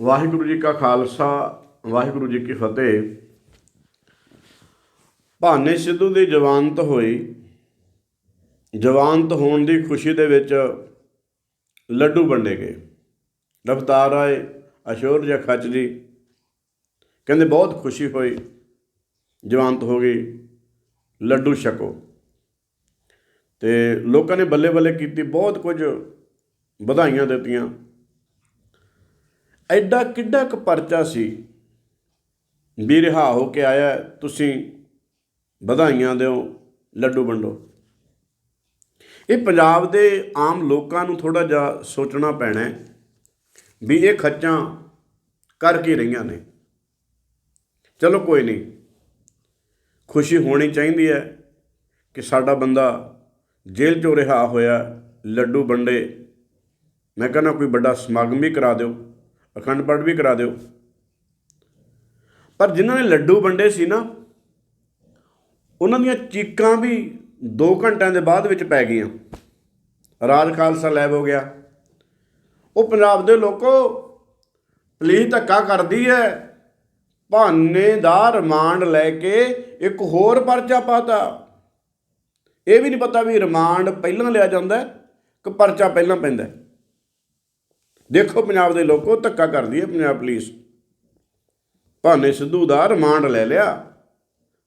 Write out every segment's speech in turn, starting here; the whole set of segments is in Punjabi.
ਵਾਹਿਗੁਰੂ ਜੀ ਕਾ ਖਾਲਸਾ, ਵਾਹਿਗੁਰੂ ਜੀ ਕੀ ਫਤਿਹ। ਭਾਨੇ ਸਿੱਧੂ ਦੀ ਜਵਾਨਤ ਹੋਈ। ਜਵਾਨਤ ਹੋਣ ਦੀ ਖੁਸ਼ੀ ਦੇ ਵਿੱਚ ਲੱਡੂ ਵੰਡੇ ਗਏ। ਰਫਤਾਰ ਆਏ, ਅਸ਼ੋਰ ਜਾਂ ਖੱਚ ਜੀ। ਕਹਿੰਦੇ, ਬਹੁਤ ਖੁਸ਼ੀ ਹੋਈ, ਜਵਾਨਤ ਹੋ ਗਈ, ਲੱਡੂ ਛਕੋ। ਤੇ ਲੋਕਾਂ ਨੇ ਬੱਲੇ ਬੱਲੇ ਕੀਤੀ, ਬਹੁਤ ਕੁਝ ਵਧਾਈਆਂ ਦਿੱਤੀਆਂ। ਐਡਾ ਕਿੱਡਾ ਕੁ ਪਰਚਾ ਸੀ ਵੀ ਰਿਹਾ ਹੋ ਕੇ ਆਇਆ ਤੁਸੀਂ ਵਧਾਈਆਂ ਦਿਓ, ਲੱਡੂ ਵੰਡੋ। ਇਹ ਪੰਜਾਬ ਦੇ ਆਮ ਲੋਕਾਂ ਨੂੰ ਥੋੜਾ ਜਿਹਾ ਸੋਚਣਾ ਪੈਣਾ ਵੀ ਇਹ ਖੱਚਾਂ ਕਰ ਕੀ ਰਹੀਆਂ ਨੇ। ਚਲੋ ਕੋਈ ਨਹੀਂ, ਖੁਸ਼ੀ ਹੋਣੀ ਚਾਹੀਦੀ ਹੈ ਕਿ ਸਾਡਾ ਬੰਦਾ ਜੇਲ੍ਹ ਚੋਂ ਰਿਹਾ ਹੋਇਆ, ਲੱਡੂ ਵੰਡੇ। ਮੈਂ ਕਹਿੰਦਾ ਕੋਈ ਵੱਡਾ ਸਮਾਗਮ ਵੀ ਕਰਾ ਦਿਓ। ਅਖੰਡ ਪਾਠ ਵੀ ਕਰਾ ਦਿਓ। ਪਰ ਜਿਨ੍ਹਾਂ ਨੇ ਲੱਡੂ ਵੰਡੇ ਸੀ ਨਾ, ਉਹਨਾਂ ਦੀਆਂ ਚੀਕਾਂ ਵੀ 2 ਘੰਟਿਆਂ ਦੇ ਬਾਅਦ ਵਿੱਚ ਪੈ ਗਈਆਂ। ਰਾਜ ਖਾਲਸਾ ਲੈਬ ਹੋ ਗਿਆ। ਉਹ ਪੰਜਾਬ ਦੇ ਲੋਕੋ ਪਲੀਜ਼ ਧੱਕਾ ਕਰਦੀ ਹੈ ਭਾਨੇ ਦਾ ਰਿਮਾਂਡ ਲੈ ਕੇ ਇੱਕ ਹੋਰ ਪਰਚਾ ਪਾਤਾ। ਇਹ ਵੀ ਨਹੀਂ ਪਤਾ ਵੀ ਰਿਮਾਂਡ ਪਹਿਲਾਂ ਲਿਆ ਜਾਂਦਾ ਕਿ ਪਰਚਾ ਪਹਿਲਾਂ ਪੈਂਦਾ ਦੇਖੋ ਪੰਜਾਬ ਦੇ ਲੋਕੋ, ਧੱਕਾ ਕਰਦੀ ਹੈ ਪੰਜਾਬ ਪੁਲਿਸ। ਭਾਨੇ ਸਿੱਧੂ ਦਾ ਰਿਮਾਂਡ ਲੈ ਲਿਆ।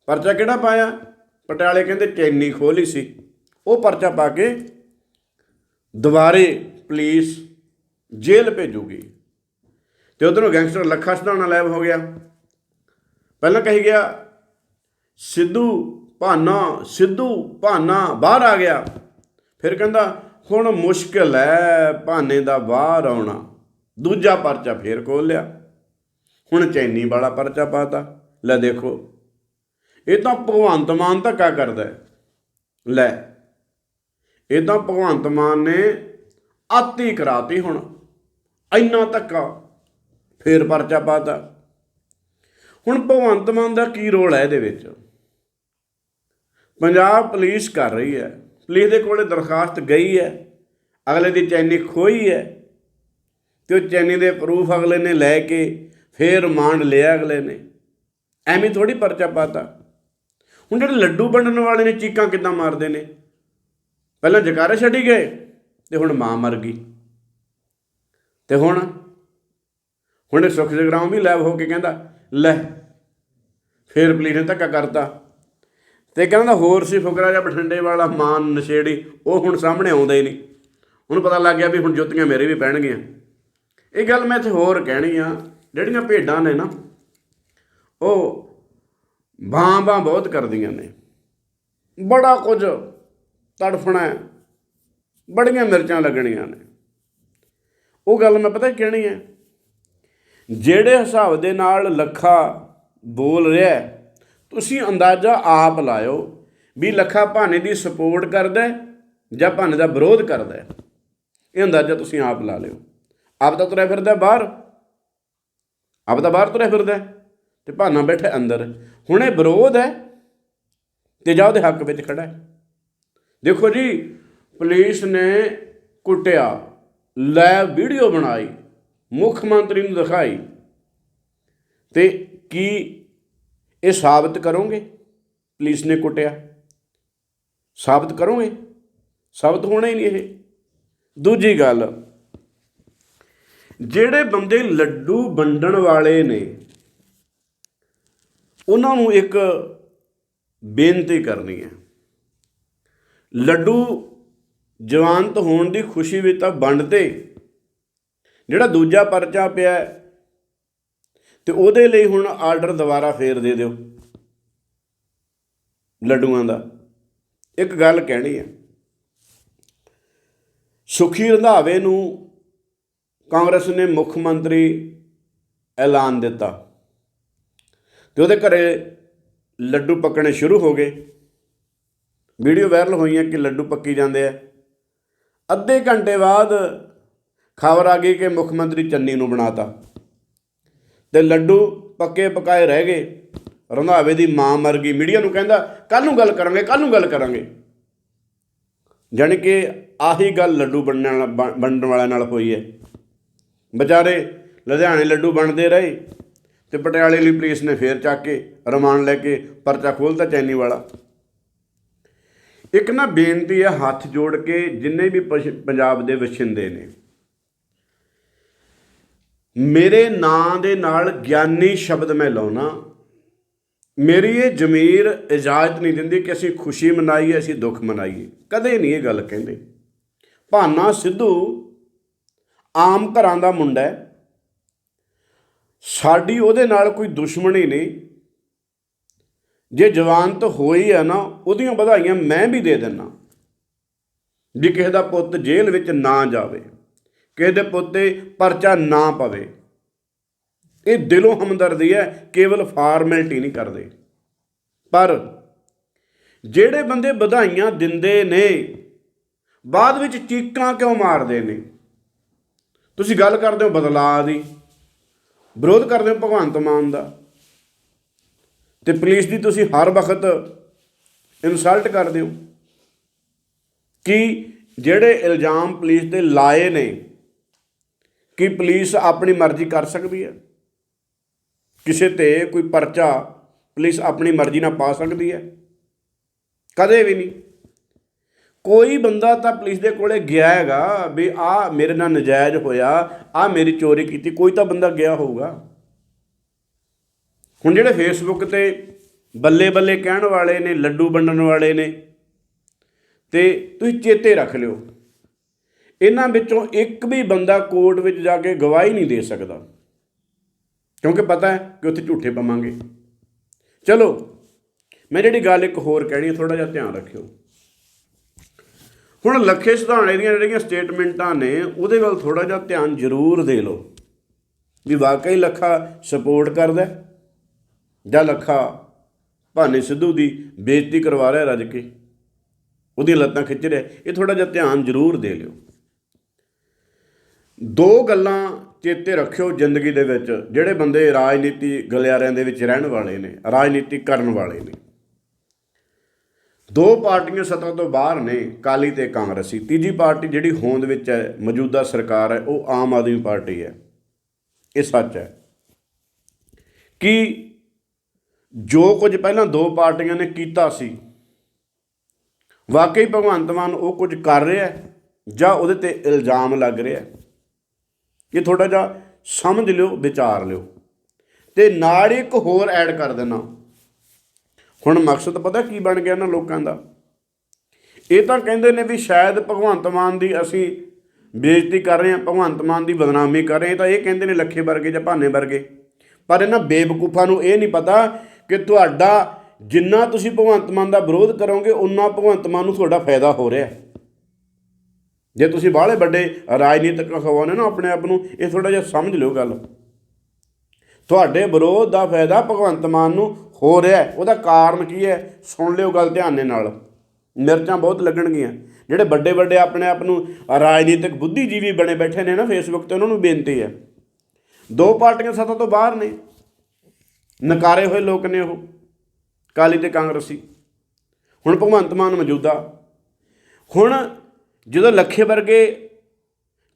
ਪਰਚਾ ਕਿਹੜਾ ਪਾਇਆ? ਪਟਿਆਲੇ ਕਹਿੰਦੇ ਚੈਨੀ ਖੋਲੀ ਸੀ। ਉਹ ਪਰਚਾ ਪਾ ਕੇ ਦੁਬਾਰੇ ਪੁਲਿਸ ਜੇਲ੍ਹ ਭੇਜੂਗੀ। ਤੇ ਉਧਰੋਂ ਗੈਂਗਸਟਰ ਲੱਖਾ ਸਧਾਣਾ ਲੈਬ ਹੋ ਗਿਆ। ਪਹਿਲਾਂ ਕਹੀ ਗਿਆ, ਸਿੱਧੂ ਭਾਨਾ ਸਿੱਧੂ ਭਾਨਾ ਬਾਹਰ ਆ ਗਿਆ। ਫਿਰ ਕਹਿੰਦਾ ਹੁਣ ਮੁਸ਼ਕਿਲ ਹੈ ਭਾਨੇ ਦਾ ਬਾਹਰ ਆਉਣਾ। ਦੂਜਾ ਪਰਚਾ ਫੇਰ ਖੋਲ ਲਿਆ। ਹੁਣ ਚੈਨੀ ਵਾਲਾ ਪਰਚਾ ਪਾਤਾ। ਲੈ ਦੇਖੋ। ਇਹ ਤਾਂ ਭਗਵੰਤ ਮਾਨ ਧੱਕਾ ਕਰਦਾ ਹੈ। ਲੈ, ਇਹ ਤਾਂ ਭਗਵੰਤ ਮਾਨ ਨੇ ਆਤੀ ਕਰਾਤੀ ਹੁਣ। ਇੰਨਾ ਧੱਕਾ, ਫੇਰ ਪਰਚਾ ਪਾਤਾ। ਹੁਣ ਭਗਵੰਤ ਮਾਨ ਦਾ ਕੀ ਰੋਲ ਹੈ ਇਹਦੇ ਵਿੱਚ? ਪੰਜਾਬ ਪੁਲਿਸ ਕਰ ਰਹੀ ਹੈ। ਪੁਲਿਸ ਦੇ ਕੋਲੇ ਦਰਖਾਸਤ ਗਈ ਹੈ। ਅਗਲੇ ਦੀ ਚੈਨੀ ਖੋਈ ਹੈ ਤੇ ਉਹ ਚੈਨੀ ਦੇ ਪ੍ਰੂਫ ਅਗਲੇ ਨੇ ਲੈ ਕੇ ਫੇਰ ਰਿਮਾਂਡ ਲਿਆ ਅਗਲੇ ਨੇ। ਐਵੇਂ ਥੋੜੀ ਪਰਚਾ ਪਾਤਾ। ਹੁਣ ਜਿਹੜੇ ਲੱਡੂ ਵੰਡਣ ਵਾਲੇ ਨੇ ਚੀਕਾਂ ਕਿੱਦਾਂ ਮਾਰਦੇ ਨੇ? ਪਹਿਲਾਂ ਜਕਾਰੇ ਛੱਡੀ ਗਏ ਤੇ ਹੁਣ ਮਾਂ ਮਰ ਗਈ। ਤੇ ਹੁਣ ਹੁਣ ਇਹ ਸੁਖ ਜਗਰਾਉਂ ਵੀ ਲੈਬ ਹੋ ਕੇ ਕਹਿੰਦਾ, ਲੈ, ਫੇਰ ਪੁਲਿਸ ਨੇ ਧੱਕਾ ਕਰਤਾ। ਤੇ ਕਹਿੰਦਾ ਹੋਰ ਸੀ ਫੁਕਰਾ ਜਾਂ ਬਠਿੰਡੇ ਵਾਲਾ ਮਾਨ ਨਸ਼ੇੜੀ, ਉਹ ਹੁਣ ਸਾਹਮਣੇ ਆਉਂਦਾ ਹੀ ਨਹੀਂ। ਉਹਨੂੰ ਪਤਾ ਲੱਗ ਗਿਆ ਵੀ ਹੁਣ ਜੁੱਤੀਆਂ ਮੇਰੇ ਵੀ ਪੈਣਗੀਆਂ। ਇਹ ਗੱਲ ਮੈਂ ਇੱਥੇ ਹੋਰ ਕਹਿਣੀ ਆ, ਜਿਹੜੀਆਂ ਭੇਡਾਂ ਨੇ ਨਾ, ਉਹ ਬਾਂ ਬਾਂ ਬਹੁਤ ਕਰਦੀਆਂ ਨੇ। ਬੜਾ ਕੁਝ ਤੜਫਣਾ ਬੜੀਆਂ ਮਿਰਚਾਂ ਲੱਗਣੀਆਂ ਨੇ। ਉਹ ਗੱਲ ਮੈਂ ਪਤਾ ਕੀ ਕਹਿਣੀ ਹੈ ਜਿਹੜੇ ਹਿਸਾਬ ਦੇ ਨਾਲ ਲੱਖਾ ਬੋਲ ਰਿਹਾ ਤੁਸੀਂ ਅੰਦਾਜ਼ਾ ਆਪ ਲਾਇਓ ਵੀ ਲੱਖਾ ਭਾਨੇ ਦੀ ਸਪੋਰਟ ਕਰਦਾ ਜਾਂ ਭਾਨੇ ਦਾ ਵਿਰੋਧ ਕਰਦਾ ਇਹ ਅੰਦਾਜ਼ਾ ਤੁਸੀਂ ਆਪ ਲਾ ਲਿਓ। ਆਪ ਤਾਂ ਤੁਰਿਆ ਫਿਰਦਾ ਬਾਹਰ। ਆਪ ਤਾਂ ਬਾਹਰ ਤੁਰਿਆ ਫਿਰਦਾ ਹੈ, ਤੇ ਭਾਨਾ ਬੈਠਾ ਅੰਦਰ। ਹੁਣ ਇਹ ਵਿਰੋਧ ਹੈ ਤੇ ਜਾ ਉਹਦੇ ਹੱਕ ਵਿੱਚ ਖੜਾ ਹੈ। ਦੇਖੋ ਜੀ ਪੁਲਿਸ ਨੇ ਕੁੱਟਿਆ ਲੈ ਵੀਡੀਓ ਬਣਾਈ ਮੁੱਖ ਮੰਤਰੀ ਨੂੰ ਦਿਖਾਈ। ਤੇ ਕੀ ਇਹ ਸਾਬਤ ਕਰੋਗੇ? ਪੁਲਿਸ ਨੇ ਕੁੱਟਿਆ। ਸਾਬਤ ਕਰੋਗੇ? ਸਾਬਤ ਹੋਣਾ ਹੀ ਨਹੀਂ ਇਹ। ਦੂਜੀ ਗੱਲ ਜਿਹੜੇ ਬੰਦੇ ਲੱਡੂ ਵੰਡਣ ਵਾਲੇ ਨੇ ਉਹਨਾਂ ਨੂੰ ਇੱਕ ਬੇਨਤੀ ਕਰਨੀ ਹੈ। ਲੱਡੂ ਜਵਾਨਤ ਹੋਣ ਦੀ ਖੁਸ਼ੀ ਵਿੱਚ ਤਾਂ ਵੰਡਦੇ ਜਿਹੜਾ ਦੂਜਾ ਪਰਚਾ ਪਿਆ ਹੈ, ਤੇ ਉਹਦੇ ਲਈ ਹੁਣ ਆਰਡਰ ਦੁਬਾਰਾ ਫੇਰ ਦੇ ਦਿਓ। ਲੱਡੂਆਂ ਦਾ ਇੱਕ ਗੱਲ ਕਹਿਣੀ ਹੈ। ਸੁਖੀ ਰੰਧਾਵੇ ਨੂੰ ਕਾਂਗਰਸ ਨੇ ਮੁੱਖ ਮੰਤਰੀ ਐਲਾਨ ਦਿੱਤਾ। ਤੇ ਉਹਦੇ ਘਰੇ ਲੱਡੂ ਪੱਕਣੇ ਸ਼ੁਰੂ ਹੋ ਗਏ। ਵੀਡੀਓ ਵਾਇਰਲ ਹੋਈਆਂ ਕਿ ਲੱਡੂ ਪੱਕੀ ਜਾਂਦੇ ਆ। ਅੱਧੇ ਘੰਟੇ ਬਾਅਦ ਖਬਰ ਆ ਗਈ ਕਿ ਮੁੱਖ ਮੰਤਰੀ ਚੰਨੀ ਨੂੰ ਬਣਾਤਾ। ਤੇ ਲੱਡੂ ਪੱਕੇ ਪਕਾਏ ਰਹਿ ਗਏ। ਰੰਧਾਵੇ ਦੀ ਮਾਂ ਮਰ ਗਈ। ਮੀਡੀਆ ਨੂੰ ਕਹਿੰਦਾ ਕੱਲ ਨੂੰ ਗੱਲ ਕਰਾਂਗੇ ਕੱਲ ਨੂੰ ਗੱਲ ਕਰਾਂਗੇ। ਜਾਣੀ ਕਿ ਆਹੀ ਗੱਲ ਲੱਡੂ ਬਣਨ ਵਾਲਾ ਵੰਡਣ ਵਾਲਿਆਂ ਨਾਲ ਹੋਈ ਹੈ। ਵਿਚਾਰੇ ਲੁਧਿਆਣੇ ਲੱਡੂ ਬਣਦੇ ਰਹੇ ਤੇ ਪਟਿਆਲੇ ਲਈ ਪੁਲਿਸ ਨੇ ਫੇਰ ਚੱਕ ਕੇ ਰਿਮਾਂਡ ਲੈ ਕੇ ਪਰਚਾ ਖੋਲ੍ਹਤਾ ਚੈਨੀ ਵਾਲਾ। ਇੱਕ ਨਾ ਬੇਨਤੀ ਹੈ ਹੱਥ ਜੋੜ ਕੇ ਜਿੰਨੇ ਵੀ ਪਸ਼- ਪੰਜਾਬ ਦੇ ਵਸਿੰਦੇ ਨੇ। ਮੇਰੇ ਨਾਂ ਦੇ ਨਾਲ ਗਿਆਨੀ ਸ਼ਬਦ ਮੈਂ ਲਾਉਣਾ ਮੇਰੀ ਇਹ ਜ਼ਮੀਰ ਇਜਾਜ਼ਤ ਨਹੀਂ ਦਿੰਦੀ ਕਿ ਅਸੀਂ ਖੁਸ਼ੀ ਮਨਾਈਏ, ਅਸੀਂ ਦੁੱਖ ਮਨਾਈਏ। ਕਦੇ ਨਹੀਂ ਇਹ ਗੱਲ ਕਹਿੰਦੇ। ਭਾਨਾ ਸਿੱਧੂ ਆਮ ਘਰਾਂ ਦਾ ਮੁੰਡਾ ਹੈ। ਸਾਡੀ ਉਹਦੇ ਨਾਲ ਕੋਈ ਦੁਸ਼ਮਣੀ ਨਹੀਂ। ਜੇ ਜਵਾਨ ਤਾਂ ਹੋਈ ਹੈ ਨਾ, ਉਹਦੀਆਂ ਵਧਾਈਆਂ ਮੈਂ ਵੀ ਦੇ ਦਿੰਨਾ ਜੇ ਕਿਸੇ ਦਾ ਪੁੱਤ ਜੇਲ੍ਹ ਵਿੱਚ ਨਾ ਜਾਵੇ, ਕਿਸੇ ਦੇ ਪੁੱਤ ਤੇ ਪਰਚਾ ਨਾ ਪਵੇ। ਇਹ ਦਿਲੋਂ ਹਮਦਰਦੀ ਹੈ, ਕੇਵਲ ਫਾਰਮੈਲਿਟੀ ਨਹੀਂ ਕਰਦੇ। ਪਰ ਜਿਹੜੇ ਬੰਦੇ ਵਧਾਈਆਂ ਦਿੰਦੇ ਨੇ, ਬਾਅਦ ਵਿੱਚ ਚੀਕਾਂ ਕਿਉਂ ਮਾਰਦੇ ਨੇ? ਤੁਸੀਂ ਗੱਲ ਕਰਦੇ ਹੋ ਬਦਲਾਅ ਦੀ, ਵਿਰੋਧ ਕਰਦੇ ਹੋ ਭਗਵੰਤ ਮਾਨ ਦਾ, ਤੇ ਪੁਲਿਸ ਦੀ ਤੁਸੀਂ ਹਰ ਵਕਤ ਇਨਸਲਟ ਕਰਦੇ ਹੋ ਕਿ ਜਿਹੜੇ ਇਲਜ਼ਾਮ ਪੁਲਿਸ ਤੇ ਲਾਏ ਨੇ, ਕਿ ਪੁਲਿਸ ਆਪਣੀ ਮਰਜ਼ੀ ਕਰ ਸਕਦੀ ਹੈ। ਕਿਸੇ ਤੇ ਕੋਈ ਪਰਚਾ ਪੁਲਿਸ ਆਪਣੀ ਮਰਜ਼ੀ ਨਾਲ ਪਾ ਸਕਦੀ ਹੈ? ਕਦੇ ਵੀ ਨਹੀਂ। ਕੋਈ ਬੰਦਾ ਤਾਂ ਪੁਲਿਸ ਦੇ ਕੋਲੇ ਗਿਆ ਹੈਗਾ ਵੀ ਆ ਮੇਰੇ ਨਾਲ ਨਜਾਇਜ਼ ਹੋਇਆ, ਆ ਮੇਰੀ ਚੋਰੀ ਕੀਤੀ, ਕੋਈ ਤਾਂ ਬੰਦਾ ਗਿਆ ਹੋਊਗਾ। ਹੁਣ ਜਿਹੜੇ ਫੇਸਬੁੱਕ ਤੇ ਬੱਲੇ ਬੱਲੇ ਕਹਿਣ ਵਾਲੇ ਨੇ, ਲੱਡੂ ਵੰਡਣ ਵਾਲੇ ਨੇ, ਤੇ ਤੁਸੀਂ ਚੇਤੇ ਰੱਖ ਲਿਓ। ਇਹਨਾਂ ਵਿੱਚੋਂ ਇੱਕ ਵੀ ਬੰਦਾ ਕੋਰਟ ਵਿੱਚ ਜਾ ਕੇ ਗਵਾਹੀ ਨਹੀਂ ਦੇ ਸਕਦਾ। ਕਿਉਂਕਿ ਪਤਾ ਹੈ ਕਿ ਉੱਥੇ ਝੂਠੇ ਪਵਾਂਗੇ ਚਲੋ, ਮੈਂ ਜਿਹੜੀ ਗੱਲ ਇੱਕ ਹੋਰ ਕਹਿਣੀ ਹੈ ਥੋੜਾ ਜਿਹਾ ਧਿਆਨ ਰੱਖਿਓ। ਹੁਣ ਲੱਖੇ ਸਿਧਾਣੇ ਦੀਆਂ ਜਿਹੜੀਆਂ ਸਟੇਟਮੈਂਟਾਂ ਨੇ, ਉਹਦੇ ਵੱਲ ਥੋੜਾ ਜਿਹਾ ਧਿਆਨ ਜ਼ਰੂਰ ਦੇ ਲਓ। ਵੀ ਵਾਕਈ ਲੱਖਾ ਸਪੋਰਟ ਕਰਦਾ ਜਾਂ ਲੱਖਾ ਭਾਨੇ ਸਿੱਧੂ ਦੀ ਬੇਇੱਜ਼ਤੀ ਕਰਵਾ ਰਿਹਾ ਰੱਜ ਕੇ? ਉਹਦੀਆਂ ਲੱਤਾਂ ਖਿੱਚ ਰਿਹਾ ਇਹ ਥੋੜਾ ਜਿਹਾ ਧਿਆਨ ਜ਼ਰੂਰ ਦੇ ਲਿਓ। ਦੋ ਗੱਲਾਂ ਚੇਤੇ ਰੱਖਿਓ ਜ਼ਿੰਦਗੀ ਦੇ ਵਿੱਚ, ਜਿਹੜੇ ਬੰਦੇ ਰਾਜਨੀਤੀ ਗਲਿਆਰਿਆਂ ਦੇ ਵਿੱਚ ਰਹਿਣ ਵਾਲੇ ਨੇ, ਰਾਜਨੀਤੀ ਕਰਨ ਵਾਲੇ ਨੇ। ਦੋ ਪਾਰਟੀਆਂ ਸੱਤਾ ਤੋਂ ਬਾਹਰ ਨੇ ਕਾਲੀ ਤੇ ਕਾਂਗਰਸੀ। ਤੀਜੀ ਪਾਰਟੀ ਜਿਹੜੀ ਹੋਂਦ ਵਿੱਚ ਹੈ, ਮੌਜੂਦਾ ਸਰਕਾਰ ਹੈ, ਉਹ ਆਮ ਆਦਮੀ ਪਾਰਟੀ ਹੈ। ਇਹ ਸੱਚ ਹੈ। ਕਿ ਜੋ ਕੁਝ ਪਹਿਲਾਂ ਦੋ ਪਾਰਟੀਆਂ ਨੇ ਕੀਤਾ ਸੀ, ਵਾਕਈ ਭਗਵੰਤ ਮਾਨ ਉਹ ਕੁਝ ਕਰ ਰਿਹਾ ਜਾਂ ਉਹਦੇ ਤੇ ਇਲਜ਼ਾਮ ਲੱਗ ਰਿਹਾ ਹੈ? ਇਹ ਥੋੜਾ ਜਿਹਾ ਸਮਝ ਲਿਓ, ਵਿਚਾਰ ਲਿਓ। ਤੇ ਨਾਲ ਹੀ ਇੱਕ ਹੋਰ ਐਡ ਕਰ ਦੇਣਾ ਹੁਣ ਮਕਸਦ ਪਤਾ ਕੀ ਬਣ ਗਿਆ ਨਾ ਲੋਕਾਂ ਦਾ? ਇਹ ਤਾਂ ਕਹਿੰਦੇ ਨੇ ਵੀ ਸ਼ਾਇਦ ਭਗਵੰਤ ਮਾਨ ਦੀ ਅਸੀਂ ਬੇਇੱਜ਼ਤੀ ਕਰ ਰਹੇ ਹਾਂ, ਭਗਵੰਤ ਮਾਨ ਦੀ ਬਦਨਾਮੀ ਕਰ ਰਹੇ ਤਾਂ ਇਹ ਕਹਿੰਦੇ ਨੇ ਲੱਖੇ ਵਰਗੇ ਜਾਂ ਭਾਨੇ ਵਰਗੇ। ਪਰ ਇਹਨਾਂ ਬੇਵਕੂਫਾਂ ਨੂੰ ਇਹ ਨਹੀਂ ਪਤਾ ਕਿ ਤੁਹਾਡਾ ਜਿੰਨਾ ਤੁਸੀਂ ਭਗਵੰਤ ਮਾਨ ਦਾ ਵਿਰੋਧ ਕਰੋਗੇ ਉਨਾ ਭਗਵੰਤ ਮਾਨ ਨੂੰ ਤੁਹਾਡਾ ਫਾਇਦਾ ਹੋ ਰਿਹਾ ਜੇ ਤੁਸੀਂ ਬਾਹਲੇ ਵੱਡੇ ਰਾਜਨੀਤਿਕ ਖਵਾਉਣੇ ਨਾ ਆਪਣੇ ਆਪ ਨੂੰ, ਇਹ ਥੋੜਾ ਜਿਹਾ ਸਮਝ ਲਿਓ ਗੱਲ। ਤੁਹਾਡੇ ਵਿਰੋਧ ਦਾ ਫਾਇਦਾ ਭਗਵੰਤ ਮਾਨ ਨੂੰ ਹੋ ਰਿਹਾ ਉਹਦਾ ਕਾਰਨ ਕੀ ਹੈ? ਸੁਣ ਲਿਓ ਗੱਲ ਧਿਆਨ ਦੇ ਨਾਲ। ਮਿਰਚਾਂ ਬਹੁਤ ਲੱਗਣਗੀਆਂ। ਜਿਹੜੇ ਵੱਡੇ ਵੱਡੇ ਆਪਣੇ ਆਪ ਨੂੰ ਰਾਜਨੀਤਿਕ ਬੁੱਧੀਜੀਵੀ ਬਣੇ ਬੈਠੇ ਨੇ ਨਾ ਫੇਸਬੁੱਕ ਤੇ, ਉਹਨਾਂ ਨੂੰ ਬੇਨਤੀ ਹੈ। ਦੋ ਪਾਰਟੀਆਂ ਸੱਤਾ ਤੋਂ ਬਾਹਰ ਨੇ। ਨਕਾਰੇ ਹੋਏ ਲੋਕ ਨੇ ਉਹ। ਕਾਲੀ ਤੇ ਕਾਂਗਰਸੀ। ਹੁਣ ਭਗਵੰਤ ਮਾਨ ਮੌਜੂਦਾ। ਹੁਣ ਜਦੋਂ ਲੱਖੇ ਵਰਗੇ,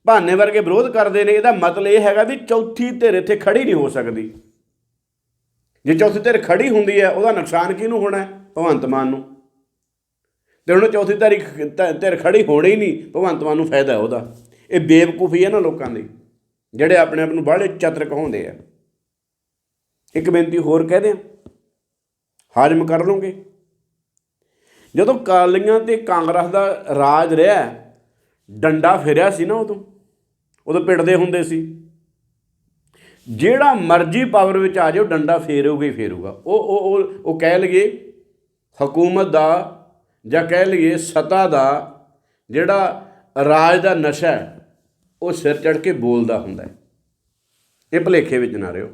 ਭਾਨੇ ਵਰਗੇ ਵਿਰੋਧ ਕਰਦੇ ਨੇ, ਇਹਦਾ ਮਤਲਬ ਇਹ ਹੈਗਾ ਵੀ ਚੌਥੀ ਧਿਰ ਇੱਥੇ ਖੜੀ ਨਹੀਂ ਹੋ ਸਕਦੀ। ਜੇ ਚੌਥੀ ਧਿਰ ਖੜੀ ਹੁੰਦੀ ਹੈ, ਉਹਦਾ ਨੁਕਸਾਨ ਕਿਹਨੂੰ ਹੋਣਾ ਹੈ? ਭਗਵੰਤ ਮਾਨ ਨੂੰ। ਤੇ ਹੁਣ ਚੌਥੀ ਧਿਰ ਧਿਰ ਖੜੀ ਹੋਣੀ ਹੀ ਨਹੀਂ, ਭਗਵੰਤ ਮਾਨ ਨੂੰ ਫਾਇਦਾ ਉਹਦਾ। ਇਹ ਬੇਵਕੂਫੀ ਹੈ ਨਾ ਲੋਕਾਂ ਦੀ, ਜਿਹੜੇ ਆਪਣੇ ਆਪ ਨੂੰ ਬਾਹਲੇ ਚਤਰ ਕਹਾਉਂਦੇ ਆ। ਇੱਕ ਬੇਨਤੀ ਹੋਰ ਕਹਿ ਦਿਆਂ। ਹਾਜ਼ਮ ਕਰ ਲਓਗੇ? ਜਦੋਂ ਕਾਲੀਆਂ ਤੇ ਕਾਂਗਰਸ ਦਾ ਰਾਜ ਰਿਹਾ, ਡੰਡਾ ਫਿਰਿਆ ਸੀ ਨਾ ਉਦੋਂ ਉਦੋਂ ਪਿੱਟਦੇ ਹੁੰਦੇ ਸੀ। ਜਿਹੜਾ ਮਰਜ਼ੀ ਪਾਵਰ ਵਿੱਚ ਆ ਜਾਓ, ਡੰਡਾ ਫੇਰੂਗਾ ਹੀ ਫੇਰੂਗਾ। ਉਹ ਉਹ ਉਹ ਕਹਿ ਲਈਏ ਹਕੂਮਤ ਦਾ ਜਾਂ ਕਹਿ ਲਈਏ ਸਤਾ ਦਾ ਜਿਹੜਾ ਰਾਜ ਦਾ ਨਸ਼ਾ ਉਹ ਸਿਰ ਚੜ ਕੇ ਬੋਲਦਾ ਹੁੰਦਾ ਇਹ ਭਲੇਖੇ ਵਿੱਚ ਨਾ ਰਿਓ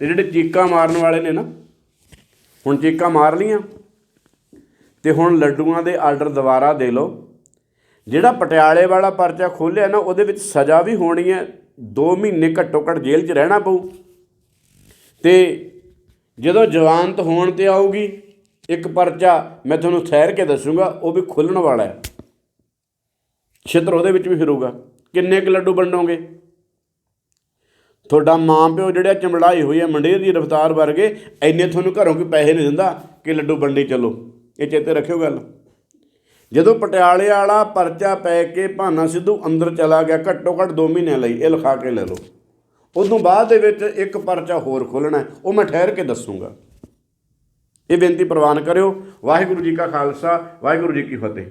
ਤੇ ਜਿਹੜੇ ਚੀਕਾਂ ਮਾਰਨ ਵਾਲੇ ਨੇ ਨਾ, ਹੁਣ ਚੀਕਾਂ ਮਾਰ ਲੀਆਂ ਤੇ ਹੁਣ ਲੱਡੂਆਂ ਦੇ ਆਰਡਰ ਦੁਬਾਰਾ ਦੇ ਲਓ। ਜਿਹੜਾ ਪਟਿਆਲੇ ਵਾਲਾ ਪਰਚਾ ਖੋਲਿਆ ਨਾ, ਉਹਦੇ ਵਿੱਚ ਸਜ਼ਾ ਵੀ ਹੋਣੀ ਹੈ। 2 ਮਹੀਨੇ ਘੱਟੋ ਘੱਟ ਜੇਲ੍ਹ 'ਚ ਰਹਿਣਾ ਪਊ। ਤੇ ਜਦੋਂ ਜਵਾਨਤ ਹੋਣ ਤੇ ਆਊਗੀ, ਇੱਕ ਪਰਚਾ ਮੈਂ ਤੁਹਾਨੂੰ ਠਹਿਰ ਕੇ ਦੱਸੂਗਾ, ਉਹ ਵੀ ਖੁੱਲਣ ਵਾਲਾ ਹੈ। ਛਿੱਤਰ ਉਹਦੇ ਵਿੱਚ ਵੀ ਫਿਰੂਗਾ। ਕਿੰਨੇ ਕੁ ਲੱਡੂ ਵੰਡੋਗੇ? ਤੁਹਾਡਾ ਮਾਂ ਪਿਓ ਜਿਹੜਾ ਚਮੜਾਈ ਹੋਈ ਹੈ ਮੰਡੇਰ ਦੀ ਰਫਤਾਰ ਵਰਗੇ ਐਨੇ ਤੁਹਾਨੂੰ ਘਰੋਂ ਕੋਈ ਪੈਸੇ ਨਹੀਂ ਦਿੰਦਾ ਕਿ ਲੱਡੂ ਵੰਡੀ ਚੱਲੋ। ਇਹ ਚੇਤੇ ਰੱਖਿਓ ਗੱਲ। ਜਦੋਂ ਪਟਿਆਲੇ ਵਾਲਾ ਪਰਚਾ ਪੈ ਕੇ ਭਾਨਾ ਸਿੱਧੂ ਅੰਦਰ ਚਲਾ ਗਿਆ, ਘੱਟੋ ਘੱਟ 2 ਮਹੀਨੇ ਲਈ, ਇਹ ਲਿਖਾ ਕੇ ਲੈ ਲਓ। ਉਦੋਂ ਬਾਅਦ ਦੇ ਵਿੱਚ ਇੱਕ ਪਰਚਾ ਹੋਰ ਖੋਲਣਾ ਉਹ ਮੈਂ ਠਹਿਰ ਕੇ ਦੱਸੂਗਾ। ਇਹ ਬੇਨਤੀ ਪ੍ਰਵਾਨ ਕਰਿਓ। ਵਾਹਿਗੁਰੂ ਜੀ ਕਾ ਖਾਲਸਾ, ਵਾਹਿਗੁਰੂ ਜੀ ਕੀ ਫਤਿਹ।